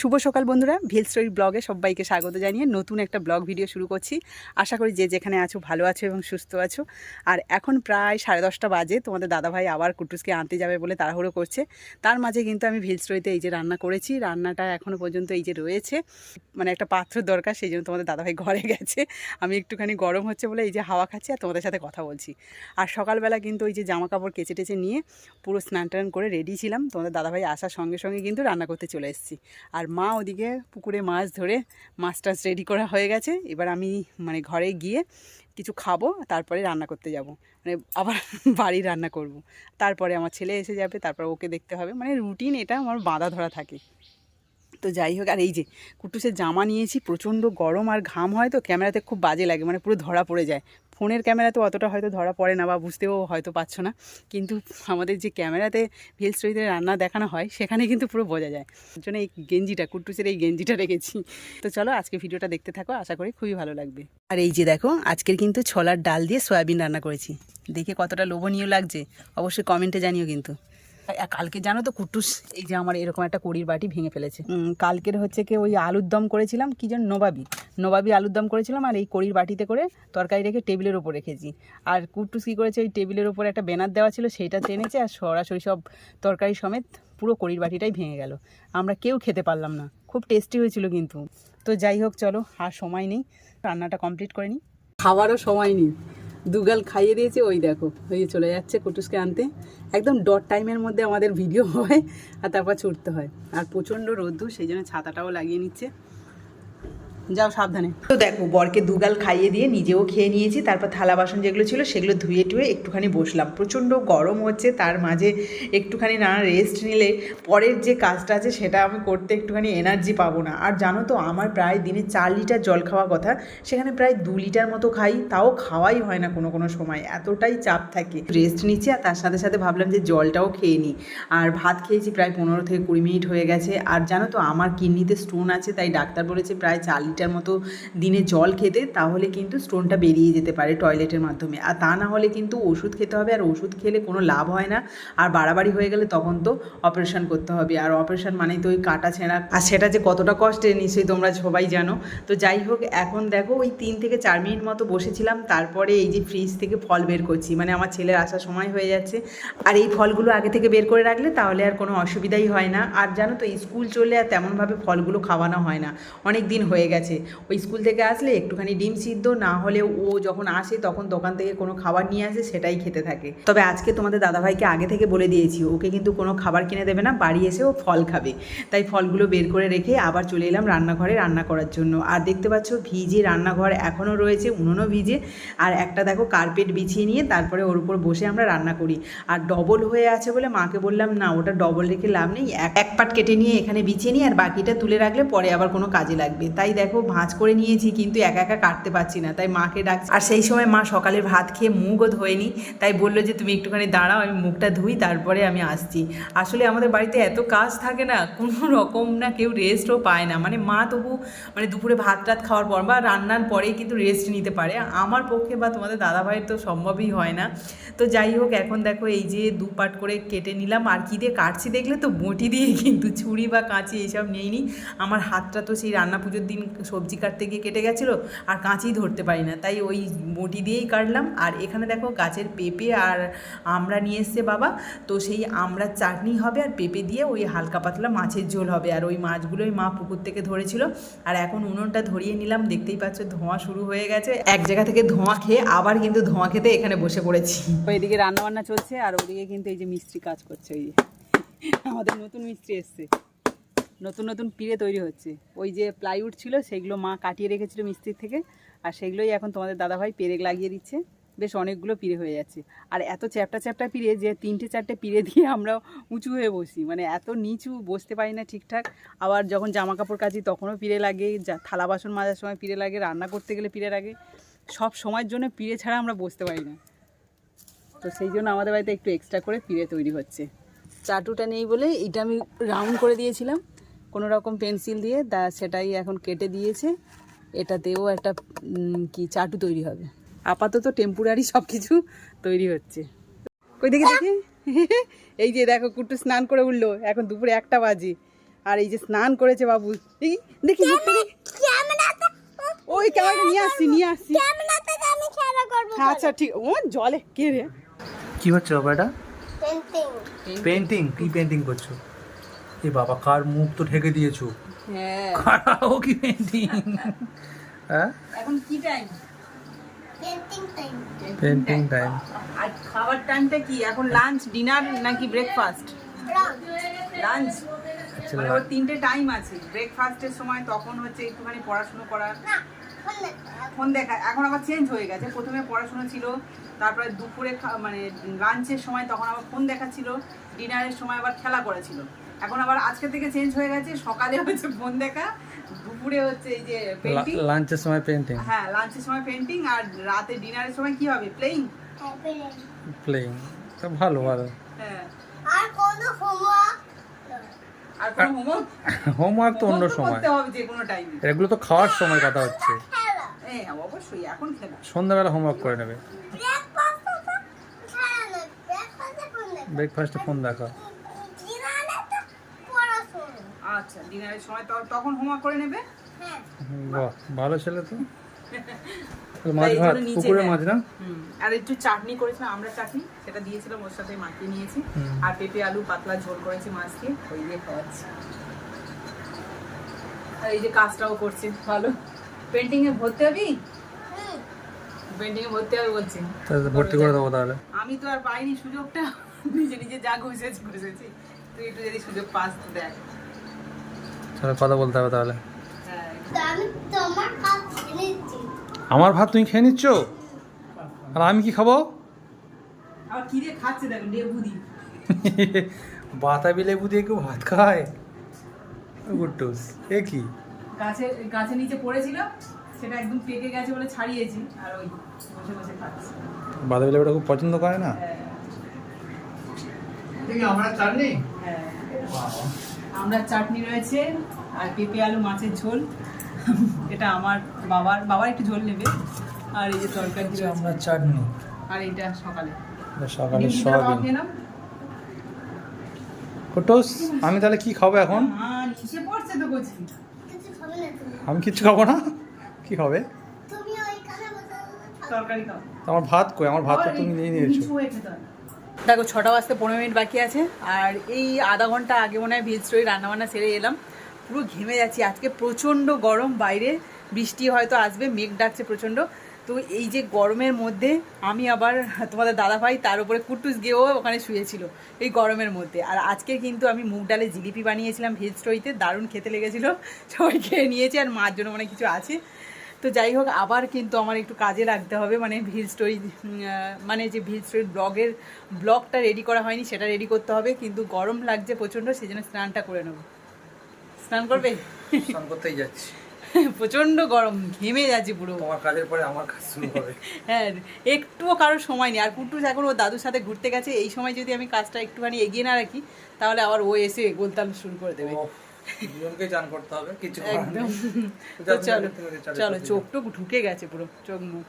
শুভ সকাল বন্ধুরা, ভিল স্টোরি ব্লগে সবাইকে স্বাগত জানিয়ে নতুন একটা ব্লগ ভিডিও শুরু করছি। আশা করি যে যেখানে আছো ভালো আছো এবং সুস্থ আছো। আর এখন প্রায় সাড়ে দশটা বাজে, তোমাদের দাদাভাই আবার কুটুসকে আনতে যাবে বলে তাড়াহুড়ো করছে। তার মাঝে কিন্তু আমি ভিল স্টোরিতে এই যে রান্না করেছি, রান্নাটা এখনও পর্যন্ত এই যে রয়েছে। মানে একটা পাত্র দরকার, সেই জন্য তোমাদের দাদাভাই ঘরে গেছে। আমি একটুখানি গরম হচ্ছে বলে এই যে হাওয়া খাচ্ছি আর তোমাদের সাথে কথা বলছি। আর সকালবেলা কিন্তু ওই যে জামা কাপড় কেচে টেচে নিয়ে পুরো স্নান টান করে রেডি ছিলাম। তোমাদের দাদাভাই আসার সঙ্গে সঙ্গে কিন্তু রান্না করতে চলে এসেছি। আর মা ওদিকে পুকুরে মাছ ধরে মাছ টাছ রেডি করা হয়ে গেছে। এবার আমি মানে ঘরে গিয়ে কিছু খাব, তারপরে রান্না করতে যাব। মানে আবার বাড়ি রান্না করব। তারপরে আমার ছেলে এসে যাবে, তারপর ওকে দেখতে হবে। মানে রুটিন এটা আমার বাঁধা ধরা থাকে। তো যাই হোক, আর এই যে কুটুসের জামা নিয়েছি, প্রচণ্ড গরম আর ঘাম হয় তো, ক্যামেরাতে খুব বাজে লাগে। মানে পুরো ধরা পড়ে যায়। ফোনের ক্যামেরাতে অতটা হয়তো ধরা পড়ে না বা বুঝতেও হয়তো পারছ না। কিন্তু আমাদের যে ক্যামেরাতে ভিল স্টোরিতে রান্না দেখানো হয়, সেখানে কিন্তু পুরো বোঝা যায়। ওর জন্য এই গেঞ্জিটা কুটুসের এই গেঞ্জিটা রেখেছি। তো চলো আজকে ভিডিওটা দেখতে থাকো, আশা করি খুবই ভালো লাগবে। আর এই যে দেখো, আজকের কিন্তু ছোলার ডাল দিয়ে সয়াবিন রান্না করেছি। দেখে কতটা লোভনীয় লাগছে, অবশ্যই কমেন্টে জানিও কিন্তু। কালকে জানো তো কুটুস এই যে আমার এরকম একটা কড়ির বাটি ভেঙে ফেলেছে। কালকের হচ্ছে কি ওই আলুর দম করেছিলাম কি যেন নবাবি। নবাবি আলুর দম করেছিলাম আর এই কড়ির বাটিতে করে তরকারি রেখে টেবিলের ওপর রেখেছি। আর কুটুস কী করেছে ওই টেবিলের ওপর একটা ব্যানার দেওয়া ছিল সেটা টেনেছে আর সরাসরি সব তরকারি সমেত পুরো কড়ির বাটিটাই ভেঙে গেল। আমরা কেউ খেতে পারলাম না খুব টেস্টি হয়েছিল কিন্তু। তো যাই হোক চলো আর সময় নেই রান্নাটা কমপ্লিট করে নিই। খাওয়ারও সময় নেই। দুগাল খাইয়ে দিয়েছে, ওই দেখো ওই চলে যাচ্ছে কুটুসকে আনতে। একদম ডট টাইমের মধ্যে আমাদের ভিডিও হয়, আর তারপর ছুটতে হয়। আর প্রচণ্ড রোদ্দুর, সেই জন্য ছাতাটাও লাগিয়ে নিচ্ছে। যাও সাবধানে। তো দেখো, বরকে দুগাল খাইয়ে দিয়ে নিজেও খেয়ে নিয়েছি, তারপর থালা বাসন যেগুলো ছিল সেগুলো ধুয়ে টুয়ে একটুখানি বসলাম। প্রচণ্ড গরম হচ্ছে, তার মাঝে একটুখানি না রেস্ট নিলে পরের যে কাজটা আছে সেটা আমি করতে একটুখানি এনার্জি পাবো না। আর জানো তো, আমার প্রায় দিনে চার লিটার জল খাওয়া কথা, সেখানে প্রায় দু লিটার মতো খাই, তাও খাওয়াই হয় না কোনো কোনো সময়, এতটাই চাপ থাকে। রেস্ট নিচ্ছি আর তার সাথে সাথে ভাবলাম যে জলটাও খেয়ে নিই। আর ভাত খেয়েছি প্রায় পনেরো থেকে কুড়ি মিনিট হয়ে গেছে। আর জানো তো, আমার কিডনিতে স্টোন আছে, তাই ডাক্তার বলেছে প্রায় চার লিটার মতো দিনে জল খেতে, তাহলে কিন্তু স্টোনটা বেরিয়ে যেতে পারে টয়লেটের মাধ্যমে। আর তা না হলে কিন্তু ওষুধ খেতে হবে, আর ওষুধ খেলে কোনো লাভ হয় না। আর বাড়াবাড়ি হয়ে গেলে তখন তো অপারেশন করতে হবে। আর অপারেশন মানেই তো ওই কাটা ছেঁড়া। আর সেটা যে কতটা কষ্টের নিশ্চয়ই তোমরা সবাই জানো। তো যাই হোক, এখন দেখো ওই তিন থেকে চার মিনিট মতো বসেছিলাম। তারপরে এই যে ফ্রিজ থেকে ফল বের করছি। মানে আমার ছেলের আসার সময় হয়ে যাচ্ছে। আর এই ফলগুলো আগে থেকে বের করে রাখলে তাহলে আর কোনো অসুবিধাই হয় না। আর জানো তো স্কুল চলে আর তেমনভাবে ফলগুলো খাওয়ানো হয় না। অনেক দিন হয়ে গেছে। ওই স্কুল থেকে আসলে একটুখানি ডিম সিদ্ধ, না হলে ও যখন আসে তখন দোকান থেকে কোনো খাবার নিয়ে আসে, সেটাই খেতে থাকে। তবে আজকে তোমাদের দাদাভাইকে আগে থেকে বলে দিয়েছি, ওকে কিন্তু কোনো খাবার কিনে দেবে না, বাড়ি এসে ও ফল খাবে। তাই ফলগুলো বের করে রেখে আবার চলে এলাম রান্নাঘরে রান্না করার জন্য। আর দেখতে পাচ্ছ, ভিজে রান্নাঘর এখনও রয়েছে, উনুনও ভিজে। আর একটা দেখো কার্পেট বিছিয়ে নিয়ে তারপরে ওর উপর বসে আমরা রান্না করি। আর ডবল হয়ে আছে বলে মাকে বললাম, না, ওটা ডবল রেখে লাভ নেই, এক এক পাট কেটে নিয়ে এখানে বিছিয়ে নিই আর বাকিটা তুলে রাখলে পরে আবার কোনো কাজে লাগবে। তাই দেখো ভাঁজ করে নিয়েছি, কিন্তু একা একা কাটতে পারছি না, তাই মাকে ডাকছি। আর সেই সময় মা সকালের ভাত খেয়ে মুখও ধোয়নি, তাই বলল যে, তুমি একটুখানি দাঁড়াও, আমি মুখটা ধুই, তারপরে আমি আসছি। আসলে আমাদের বাড়িতে এত কাজ থাকে না, কোনো রকম না কেউ রেস্টও পায় না। মানে মা তবু মানে দুপুরে ভাত টাত খাওয়ার পর বা রান্নার পরেই কিন্তু রেস্ট নিতে পারে। আমার পক্ষে বা তোমাদের দাদাভাইয়ের তো সম্ভবই হয় না। তো যাই হোক, এখন দেখো এই যে দু পাট করে কেটে নিলাম। আর কী দিয়ে কাটছি দেখলে তো বটি দিয়ে কিন্তু, ছুরি বা কাঁচি এইসব নেইনি। আমার হাতটা তো সেই রান্না পুজোর দিন সবজি কাটতে গিয়ে কেটে গেছিল, আর কাঁচি ধরতে পারি না। তাই ওই বটি দিয়েই কাটলাম। আর এখানে দেখো গাছের পেঁপে আর আমরা নিয়ে এসছে বাবা। তো সেই আমরা চাটনি হবে আর পেঁপে দিয়ে ওই হালকা পাতলা মাছের ঝোল হবে। আর ওই মাছগুলোই মা পুকুর থেকে ধরেছিল। আর এখন উনুনটা ধরিয়ে নিলাম। দেখতেই পাচ্ছ ধোঁয়া শুরু হয়ে গেছে। এক জায়গা থেকে ধোঁয়া খেয়ে আবার কিন্তু ধোঁয়া খেতে এখানে বসে পড়েছি। ওইদিকে রান্না বান্না চলছে, আর ওদিকে কিন্তু এই যে মিস্ত্রি কাজ করছে, ওই আমাদের নতুন মিস্ত্রি এসছে। নতুন নতুন পিড়ে তৈরি হচ্ছে। ওই যে প্লাইউড ছিল, সেগুলো মা কাটিয়ে রেখেছিল মিস্ত্রির থেকে। আর সেগুলোই এখন তোমাদের দাদাভাই পেরেক লাগিয়ে দিচ্ছে। বেশ অনেকগুলো পিড়ে হয়ে যাচ্ছে। আর এত চ্যাপটা চ্যাপটা পিড়ে যে তিনটে চারটে পিড়ে দিয়ে আমরা উঁচু হয়ে বসি। মানে এত নিচু, বসতে পারি না ঠিকঠাক। আবার যখন জামা কাপড় কাচি তখনও পিড়ে লাগে। থালা বাসন মাজার সময় পিড়ে লাগে, রান্না করতে গেলে পিড়ে লাগে। সব সময়ের জন্য পিড়ে ছাড়া আমরা বসতে পারি না। তো সেই জন্য আমাদের বাড়িতে একটু এক্সট্রা করে পিড়ে তৈরি হচ্ছে। চাটুটা নেই বলে এটা আমি রাউন্ড করে দিয়েছিলাম। কোনো রকম পেন্সিল দিয়ে তা সেটাই এখন কেটে দিয়েছে। এটাতেও একটা কি চাটু তৈরি হবে। আপাতত টেম্পোরারি সব কিছু তৈরি হচ্ছে। ওই দেখে দেখি। এই যে দেখো কুট্টু স্নান করে উঠল। এখন দুপুরে একটা বাজে। আর এই যে স্নান করেছে বাবু। দেখি। ওই ক্যামেরাটা নিয়ে আসছি নিয়ে আসছি। আচ্ছা ঠিক। ও জলে। কে রে? কি হচ্ছে বাবা এটা পেন্টিং পেন্টিং কি পেন্টিং করছ? এ বাবা কার মুখ তো ঢেকে দিয়েছ? হ্যাঁ। কারাও কি পেন্টিং হ্যাঁ? এখন কি টাইম পেন্টিং টাইম আর খাবার টাইমটা কি? এখন লাঞ্চ ডিনার নাকি ব্রেকফাস্ট লাঞ্চ আচ্ছা, মানে ওর তিনটে টাইম আছে। ব্রেকফাস্টের সময় তখন হচ্ছে একটুখানি পড়াশুনো করা। ফোন ফোন দেখা। এখন আবার চেঞ্জ হয়ে গেছে। প্রথমে পড়াশোনা ছিল তারপরে দুপুরে খা- মানে লাঞ্চের সময় তখন আবার ফোন দেখা ছিল ডিনারের সময় আবার খেলা করেছিল এখন আবার আজকে থেকে চেঞ্জ হয়ে গেছে সকালে হচ্ছে ফোন দেখা দুপুরে হচ্ছে এই যে পেন্টিং লাঞ্চের সময় পেন্টিং হ্যাঁ লাঞ্চের সময় পেন্টিং আর রাতে ডিনারের সময় কি হবে? প্লেইং প্লেইং তো ভালো ভালো। হ্যাঁ। আর কোনো হোমওয়ার্ক আর কোনো হোমওয়ার্ক হোমওয়ার্ক তো অন্য সময়। করতে হবে যে কোনো টাইমে এগুলো তো খাওয়ার সময় কথা হচ্ছে। হ্যাঁ অবশ্যই এখন খেলা। সন্ধ্যাবেলা হোমওয়ার্ক করে নেবে। ব্রেকফাস্টে ফোন দেখ ব্রেকফাস্টে ফোন দেখা জিরালে তো পড়াশোনা আচ্ছা ডিনারের সময় তো- তখন হোমওয়ার্ক করে নেবে? হ্যাঁ। বাহ ভালো ছেলে তো। মাছ এই ভাত পুকুরে মাছ না? হুম, আর একটু চাটনি করেছিলাম আমরা চাটনি সেটা দিয়েছিলাম ওর সাথে মাখিয়ে নিয়েছি। আর পেঁপে আলু পাতলা ঝোল করেছি মাছ দিয়ে ওই দিয়ে খাওয়াচ্ছি। আর এই যে কাজটাও করছে ভালো। পেন্টিং এ ভর্তি হবি? হুম। পেন্টিং এ ভর্তি হবে বলছি। ভর্তি করে দেবো তাহলে। আমি তো আর পাইনি সুযোগটা। নিজে নিজে যা ঘুষেছি ঘুষেছি। তুই একটু যদি সুযোগ পাস দেখ। তাহলে কথা বলতে হবে তাহলে। হ্যাঁ আমার ভাত তুমি খেয়ে নিচ্ছ? আর আমি কি খাব? আর কি দিয়ে খাচ্ছে দেখ লেবু দি বাতাবি লেবু দিয়ে কেউ ভাত খায়? গুট্টুস এ কি? গাছে গাছের নিচে পড়েছিল সেটা একদম পেকে গেছে বলে ছাড়িয়েছি আর ওই বসে বসে খাচ্ছি। বাতাবি লেবুটা খুব পছন্দ করে না? হ্যাঁ। আমরা চাটনি? হ্যাঁ। আমরা চাটনি রয়েছে আর পেঁপে আলু মাছের ঝোল। এটা আমার বাবার বাবার একটু ঝোল নেবে। আর এই যে তরকারি রয়েছে। আমরা চাটনি। আর এইটা সকালে। সকালে সয়াবিন। খেয়ে আমি তাহলে কি খাব এখন? মা নিচে পড়ছে তো কিছু খাবে না আমি কিচ্ছু খাব না? কি হবে? তুমি ওইখানে বসে তরকারি খাও। আমার ভাত কই? আমার ভাত তো তুমি নিয়ে নিয়েছো। দেখো, ছটা বাজতে পনেরো মিনিট বাকি আছে, আর এই আধা ঘণ্টা আগে মনে হয় ভিজ স্টোরি রান্নাবান্না সেরে এলাম। পুরো ঘেমে যাচ্ছি, আজকে প্রচণ্ড গরম, বাইরে বৃষ্টি হয়তো আসবে, মেঘ ডাকছে প্রচণ্ড। তো এই যে গরমের মধ্যে আমি আবার তোমাদের দাদা ভাই তার উপরে কুটুস গিয়েও ওখানে শুয়েছিল, এই গরমের মধ্যে। আর আজকে কিন্তু আমি মুগ ডালে জিলিপি বানিয়েছিলাম ভেজ স্টোরিতে, দারুণ খেতে লেগেছিলো, সবাই খেয়ে নিয়েছে, আর মার জন্য মানে কিছু আছে। তো যাই হোক আবার কিন্তু আমার একটু কাজে লাগতে হবে। মানে ভিল স্টোরি মানে যে ভিল স্টোরি ব্লগের ব্লগটা রেডি করা হয়নি সেটা রেডি করতে হবে। কিন্তু গরম লাগছে প্রচণ্ড সেই জন্য স্নানটা করে নেব। স্নান করবে? স্নান করতেই যাচ্ছি। প্রচণ্ড গরম ঘেমে যাচ্ছে পুরো। তোমার কাজের পরে আমার কাজ শুরু হবে। হ্যাঁ একটুও কারও সময় নেই। আর কুটুস এখন ও দাদুর সাথে ঘুরতে গেছে এই সময় যদি আমি কাজটা একটুখানি এগিয়ে না রাখি তাহলে আবার ও এসে গোলতাল শুরু করে দেবে। দুজনকে চান করতে হবে কিছু চলো চলো চোখ টোক ঢুকে গেছে পুরো চোখ মুখ।